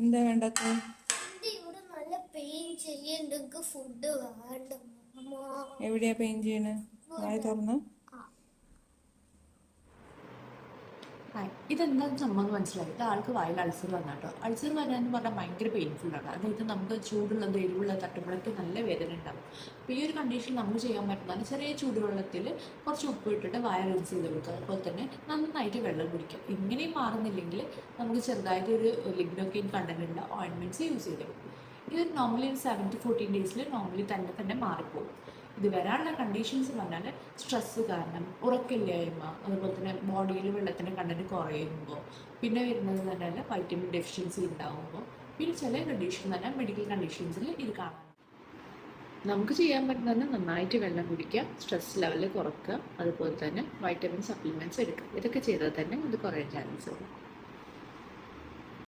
എന്താ വേണ്ടത്? എവിടെയാ പെയിൻ ചെയ്യണേ? വായ തുറന്ന്. ഹായ് ഇതെന്താന്ന് സംഭവം മനസ്സിലായി. ഇത് ആൾക്ക് വായിൽ അൾസർ വന്നാട്ടോ. അൾസർ വരാന്ന് പറഞ്ഞാൽ ഭയങ്കര പെയിൻഫുൾ ആണ്. അതായത് നമുക്ക് ചൂടുള്ളത് എരിവുള്ള തട്ടുമ്പോഴൊക്കെ നല്ല വേദന ഉണ്ടാവും. അപ്പോൾ ഈ ഒരു കണ്ടീഷൻ നമുക്ക് ചെയ്യാൻ പറ്റുന്നതാണ് ചെറിയ ചൂടുവെള്ളത്തിൽ കുറച്ച് ഉപ്പ് ഇട്ടിട്ട് വായ റിൻസ് ചെയ്ത് കൊടുക്കുക. അതുപോലെ തന്നെ നന്നായിട്ട് വെള്ളം കുടിക്കുക. ഇങ്ങനെയും മാറുന്നില്ലെങ്കിൽ നമുക്ക് ചെറുതായിട്ട് ഒരു ലിഗ്നോക്കെയിൻ കണ്ടന്റ് ഉള്ള ഓയിൻമെന്റ്സ് യൂസ് ചെയ്ത് കൊടുക്കും ഇത് നോർമലി ഒരു സെവൻ ടു ഫോർട്ടീൻ ഡേയ്സിൽ നോർമലി തന്നെ തന്നെ മാറിപ്പോകും. ഇത് വരാനുള്ള കണ്ടീഷൻസ് പറഞ്ഞാൽ സ്ട്രെസ്സ് കാരണം ഉറക്കില്ലായ്മ അതുപോലെ തന്നെ ബോഡിയിൽ വെള്ളത്തിന്റെ കണ്ടന്റ് കുറയുമ്പോൾ പിന്നെ വരുന്നത് തന്നെ വൈറ്റമിൻ ഡെഫിഷ്യൻസി ഉണ്ടാകുമ്പോൾ പിന്നെ ചില കണ്ടീഷൻ തന്നെ മെഡിക്കൽ കണ്ടീഷൻസിൽ ഇത് കാണാം. നമുക്ക് ചെയ്യാൻ പറ്റുന്നത് നന്നായിട്ട് വെള്ളം കുടിക്കുക സ്ട്രെസ് ലെവൽ കുറക്കുക അതുപോലെ തന്നെ വൈറ്റമിൻ സപ്ലിമെന്റ്സ് എടുക്കുക. ഇതൊക്കെ ചെയ്താൽ തന്നെ ഇത് കുറയാൻ ചാൻസ് ഉണ്ട്